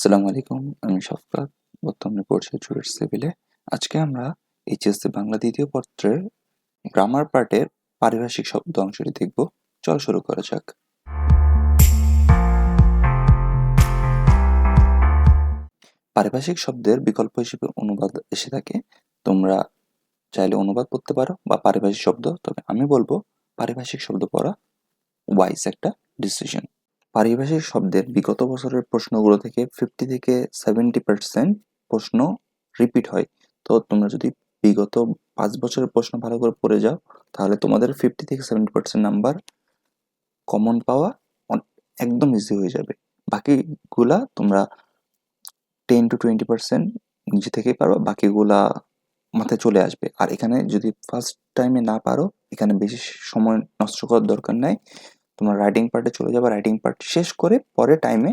আসসালামু আলাইকুম, আমি শফকাত, বর্তমানে পড়ছি জুয়েট সিভিলে। আজকে আমরা এইচএসসি বাংলা দ্বিতীয় পত্রের গ্রামার পার্টের পারিভাষিক শব্দ অংশটি দেখব। চল শুরু করা যাক। পারিভাষিক শব্দের বিকল্প হিসেবে অনুবাদ এসে থাকে। তোমরা চাইলে অনুবাদ পড়তে পারো বা পারিভাষিক শব্দ, তবে আমি বলব পারিভাষিক শব্দ পড়া ওয়াইজ একটা ডিসিশন পারিভাষিক শব্দের বিগত বছরের প্রশ্নগুলো থেকে ফিফটি থেকে সেভেন্টি পার্সেন্ট প্রশ্ন রিপিট হয়। তো তোমরা যদি বিগত পাঁচ বছরের প্রশ্ন ভালো করে পড়ে যাও, তাহলে তোমাদের ফিফটি থেকে সেভেন্টি পার্সেন্ট নাম্বার কমন পাওয়া একদম ইজি হয়ে যাবে। বাকিগুলা তোমরা টেন টু টোয়েন্টি পার্সেন্ট নিজে থেকেই পারো, বাকিগুলা মাথায় চলে আসবে। আর এখানে যদি ফার্স্ট টাইমে না পারো, এখানে বেশি সময় নষ্ট করার দরকার নাই। তোমরা রাইটিং পার্টে চলে যাবে রাইটিং পার্ট শেষ করে পরে টাইমে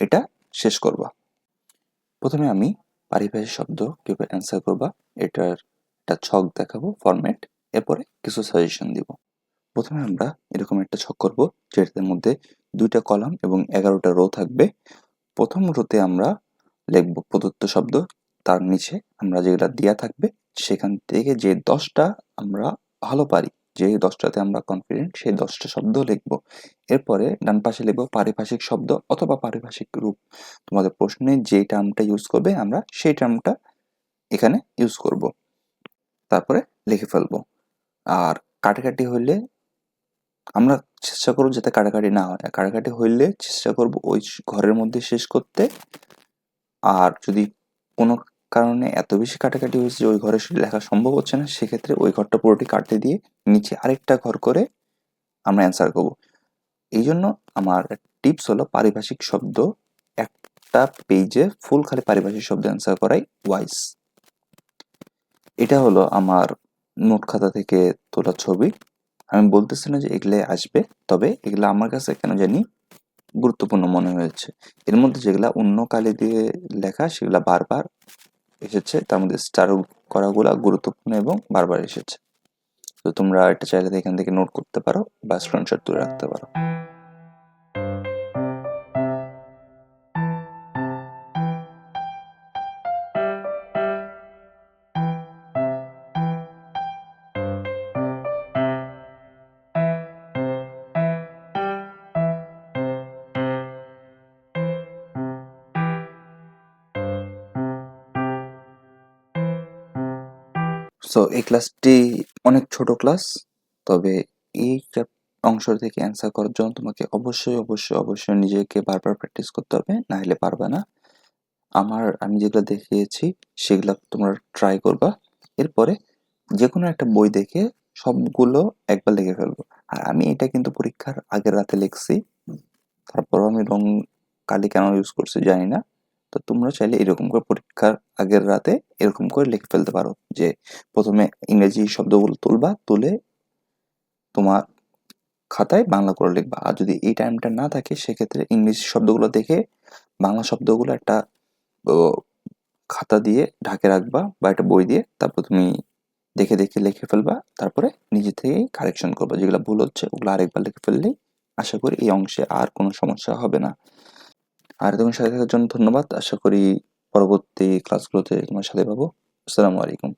এটা শেষ করবা। প্রথমে আমি পারিভাষিক শব্দ কীভাবে অ্যান্সার করবা, এটার একটা ছক দেখাবো ফরম্যাট এরপরে কিছু সাজেশন দিব। প্রথমে আমরা এরকম একটা ছক করব, যেটার মধ্যে দুইটা কলাম এবং এগারোটা রো থাকবে। প্রথম রোতে আমরা লিখব প্রদত্ত শব্দ, তার নিচে আমরা যেগুলা দেয়া থাকবে, সেখান থেকে যে দশটা আমরা ভালো পারি যে দশটাতে আমরা কনফিডেন্ট সেই দশটা শব্দ লিখব। এরপরে ডান পাশে লিখব পারিভাষিক শব্দ অথবা পারিভাষিক রূপ। তোমাদের প্রশ্নে যে টার্মটা ইউজ করবে আমরা সেই টার্মটা এখানে ইউজ করব। তারপরে লিখে ফেলব। আর কাটাকাটি হইলে আমরা চেষ্টা করব যাতে কাটাকাটি না হয়। কাটাকাটি হইলে চেষ্টা করব ওই ঘরের মধ্যে শেষ করতে। আর যদি কোনো কারণে এত বেশি কাটাকাটি হয়েছে যে ওই ঘরে লেখা সম্ভব হচ্ছে না, সেক্ষেত্রে ওই ঘরটা পুরোটি কাটতে দিয়ে নিচে আরেকটা ঘর করে আমরা অ্যান্সার করব। এই জন্য আমার টিপস হলো পারিভাষিক শব্দ একটা পেজে ফুল খালি পারিভাষিক শব্দ অ্যান্সার করাই ওয়াইস এটা হলো আমার নোট খাতা থেকে তোলা ছবি। আমি বলতেছি না যে এগুলো আসবে, তবে এগুলো আমার কাছে কেন জানি গুরুত্বপূর্ণ মনে হয়েছে। এর মধ্যে যেগুলা অন্য কালি দিয়ে লেখা, সেগুলা বারবার এসেছে, তার মধ্যে স্টার করাগুলা গুরুত্বপূর্ণ এবং বারবার এসেছে। তো তোমরা একটা চাইলে এখান থেকে নোট করতে পারো বা স্ক্রিনশট তুলে রাখতে পারো। সো এই ক্লাসটি অনেক ছোট ক্লাস তবে এই অংশ থেকে অ্যান্সার করার জন্য তোমাকে অবশ্যই অবশ্যই অবশ্যই নিজেকে বারবার প্র্যাকটিস করতে হবে না হলে পারবে না। আমার, আমি যেগুলো দেখিয়েছি, সেগুলো তোমরা ট্রাই করবা। এরপরে যে কোনো একটা বই দেখে সবগুলো একবার লিখে ফেলব। আর আমি এটা কিন্তু পরীক্ষার আগের রাতে লিখছি। তারপরও আমি রং কালি কেন ইউজ করছি জানি না। তো তোমরা চাইলে এরকম করে পরীক্ষার আগের রাতে এরকম করে লিখে ফেলতে পারো যে, প্রথমে ইংরেজি শব্দগুলো তুলবা, তুলে তোমার খাতায় বাংলা করে লিখবা। আর যদি এই টাইমটা না থাকে, সেক্ষেত্রে ইংলিশ শব্দগুলো দেখে বাংলা শব্দগুলো একটা খাতা দিয়ে ঢাকে রাখবা বা একটা বই দিয়ে, তারপর তুমি দেখে দেখে লিখে ফেলবা, তারপরে নিজে থেকেই কারেকশন করবা। যেগুলো ভুল হচ্ছে, ওগুলো আরেকবার লিখে ফেললেই আশা করি এই অংশে আর কোনো সমস্যা হবে না। আর তোমার সাথে থাকার জন্য ধন্যবাদ। আশা করি পরবর্তী ক্লাসগুলোতে তোমার সাথে পাবো। আসসালামু আলাইকুম।